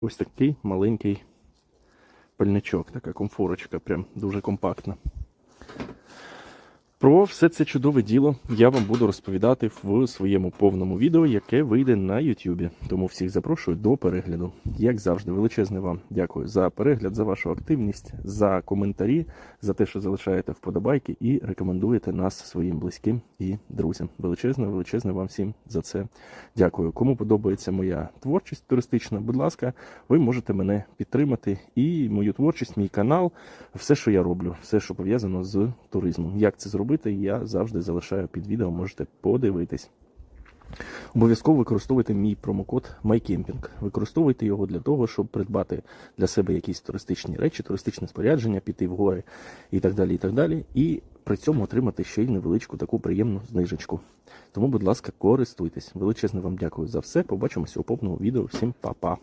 Ось такий маленький пальничок, така комфорочка, прям дуже компактна. Про все це чудове діло я вам буду розповідати в своєму повному відео, яке вийде на YouTube. Тому всіх запрошую до перегляду. Як завжди, величезне вам дякую за перегляд, за вашу активність, за коментарі, за те, що залишаєте вподобайки і рекомендуєте нас своїм близьким і друзям. Величезне, величезне вам всім за це дякую. Кому подобається моя творчість туристична, будь ласка, ви можете мене підтримати і мою творчість, мій канал, все, що я роблю, все, що пов'язано з туризмом. Як це зробити, я завжди залишаю під відео, можете подивитись. Обов'язково використовуйте мій промокод MyCamping. Використовуйте його для того, щоб придбати для себе якісь туристичні речі, туристичне спорядження, піти в гори і так далі. І так далі. І при цьому отримати ще й невеличку таку приємну знижечку. Тому, будь ласка, користуйтесь. Величезне вам дякую за все. Побачимося у повному відео. Всім па-па.